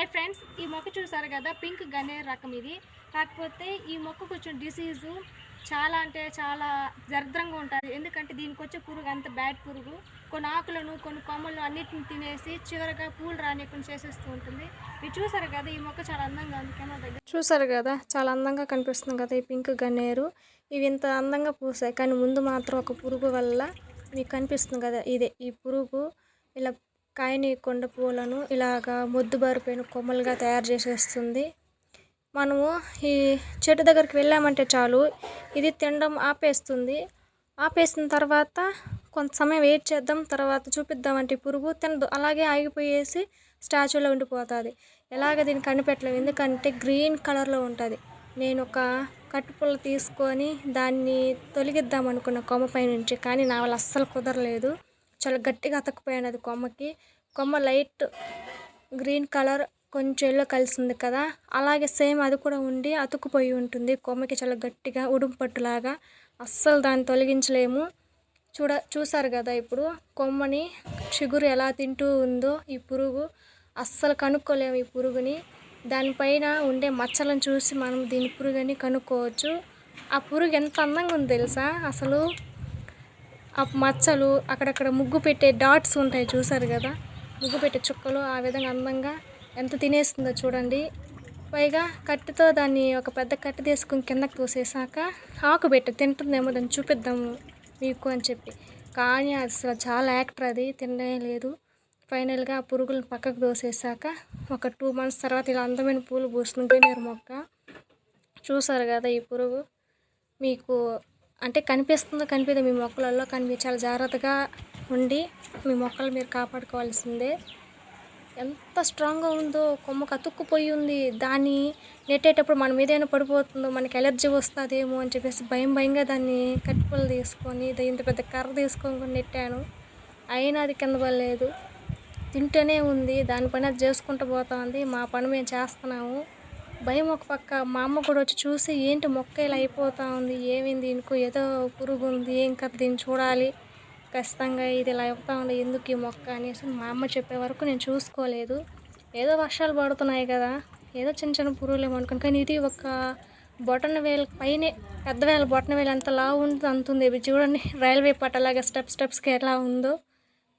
Hi friends ఈ మొక్క చూసారు కదా? పింక్ గన్నేరు రకం ఇది. కాకపోతే ఈ మొక్క కొంచెం డిసీజు చాలా అంటే చాలా దరిద్రంగా ఉంటుంది. ఎందుకంటే దీనికి వచ్చే పురుగు అంత బ్యాడ్ పురుగు. కొన్ని ఆకులను కొన్ని కొమ్మలను అన్నిటిని తినేసి చివరిగా పూలు రానియకుండా చేసేస్తూ ఉంటుంది. మీరు చూసారు కదా ఈ మొక్క చాలా అందంగా ఉంది కెమెరా దగ్గర. చూసారు కదా? చాలా అందంగా కనిపిస్తుంది కదా ఈ పింక్ గన్నేరు. ఇవి ఇంత అందంగా పూసాయి. కానీ ముందు మాత్రం ఒక పురుగు వల్ల మీకు కనిపిస్తుంది కదా ఇదే ఈ పురుగు. ఇలా కాయని కొండ పువ్వులను ఇలాగా మొద్దు బారిపోయిన కొమ్మలుగా తయారు చేసేస్తుంది. మనము ఈ చెట్టు దగ్గరికి వెళ్ళామంటే చాలు ఇది తినడం ఆపేస్తుంది. ఆపేసిన తర్వాత కొంత సమయం వెయిట్ చేద్దాం తర్వాత చూపిద్దామంటే పురుగు తినదు. అలాగే ఆగిపోయేసి స్టాచ్యూలో ఉండిపోతుంది. ఎలాగ దీన్ని కనిపెట్టలేము ఎందుకంటే గ్రీన్ కలర్లో ఉంటుంది. నేను ఒక కట్టుపుల్ల తీసుకొని దాన్ని తొలగిద్దాం అనుకున్న కొమ్మ పై నుంచి కానీ నా వల్ల అస్సలు కుదరలేదు. చాలా గట్టిగా అతకపోయాను అది కొమ్మకి. కొమ్మ లైట్ గ్రీన్ కలర్ కొంచెం ఎల్లో కలిసింది కదా. అలాగే సేమ్ అది కూడా ఉండి అతుక్కుపోయి ఉంటుంది. కొమ్మకి చాలా గట్టిగా ఉడుము పట్టులాగా అస్సలు దాన్ని తొలగించలేము. చూడ చూసారు కదా ఇప్పుడు కొమ్మని చిగురు ఎలా తింటూ ఉందో ఈ పురుగు. అస్సలు కనుక్కోలేము ఈ పురుగుని. దానిపైన ఉండే మచ్చలను చూసి మనం దీని పురుగుని కనుక్కోవచ్చు. ఆ పురుగు ఎంత అందంగా ఉంది తెలుసా? అసలు ఆ మచ్చలు అక్కడక్కడ ముగ్గు పెట్టే డాట్స్ ఉంటాయి చూసారు కదా? ముగ్గు పెట్టే చుక్కలు ఆ విధంగా అందంగా ఎంత తినేస్తుందో చూడండి. పైగా కట్టెతో దాన్ని ఒక పెద్ద కట్టె తీసుకుని కిందకి తోసేసాక ఆకు పెట్టి తింటుందేమో దాన్ని చూపిద్దాము మీకు అని చెప్పి. కానీ అసలు చాలా యాక్టర్ అది తినడం లేదు. ఫైనల్గా ఆ పురుగులను పక్కకు దోసేసాక ఒక టూ మంత్స్ తర్వాత ఇలా అందమైన పూలు పూస్తుంది నేను మొక్క. చూసారు కదా ఈ పురుగు? మీకు అంటే కనిపిస్తుందో కనిపిదో మీ మొక్కలలో కానీ మీరు చాలా జాగ్రత్తగా ఉండి మీ మొక్కలు మీరు కాపాడుకోవాల్సిందే. ఎంత స్ట్రాంగ్గా ఉందో కొమ్మకు కతుక్కుపోయి ఉంది. దాన్ని నెట్టేటప్పుడు మన మీద ఏమైనా పడిపోతుందో మనకి ఎలర్జీ వస్తుందేమో అని చెప్పేసి భయం భయంగా దాన్ని కట్టుపులు తీసుకొని ఇంత పెద్ద కర్ర తీసుకొని నెట్టాను. అయినా అది కింద పడలేదు. తింటూనే ఉంది. దాని పని అది చేసుకుంటూ పోతా ఉంది. మా పని మేము చేస్తున్నాము. భయం ఒక పక్క. మా అమ్మ కూడా వచ్చి చూసి ఏంటి మొక్క ఇలా అయిపోతూ ఉంది? ఏమైంది? దీనికి ఏదో పురుగు ఉంది. ఏం కదా దీన్ని చూడాలి. ఖచ్చితంగా ఇది ఇలా అవుతా ఉంది. ఎందుకు ఈ మొక్క? అనేసి మా అమ్మ చెప్పే వరకు నేను చూసుకోలేదు. ఏదో వర్షాలు పడుతున్నాయి కదా. ఏదో చిన్న చిన్న పురుగులు ఏమో కానీ ఇది ఒక బొటన వేలు పైనే పెద్ద వేల బొటన వేలు ఎంత లావు ఉందో అంత ఉంది. ఇవి చూడండి. రైల్వే పట్టలాగా స్టెప్ స్టెప్స్కి ఎలా ఉందో.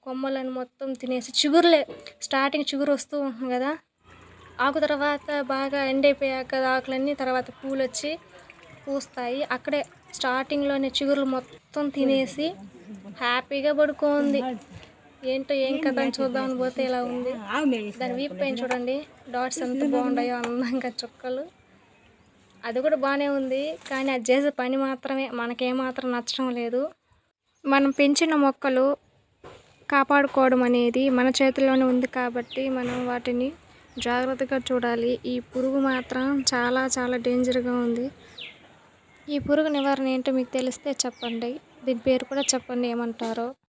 కొమ్మలను మొత్తం తినేసి చిగురులే. స్టార్టింగ్ చిగురు వస్తూ ఉంటుంది కదా. ఆకు తర్వాత బాగా ఎండైపోయాక ఆకులన్నీ తర్వాత పూలు వచ్చి పూస్తాయి. అక్కడే స్టార్టింగ్లోనే చిగురులు మొత్తం తినేసి హ్యాపీగా పడుకోంది. ఏంటో ఏం కథ అని చూద్దామని పోతే ఇలా ఉంది. దాని వీపు పైన చూడండి. డాట్స్ ఎంత బాగున్నాయో అందంగా చుక్కలు. అది కూడా బాగానే ఉంది కానీ అది చేసే పని మాత్రమే. మనకేమాత్రం నచ్చడం లేదు. మనం పెంచిన మొక్కలు కాపాడుకోవడం అనేది మన చేతిలోనే ఉంది కాబట్టి మనం వాటిని జాగ్రత్తగా చూడాలి. ఈ పురుగు మాత్రం చాలా చాలా డేంజర్గా ఉంది. ఈ పురుగు నివారణ ఏంటో మీకు తెలిస్తే చెప్పండి. దీని పేరు కూడా చెప్పండి ఏమంటారో.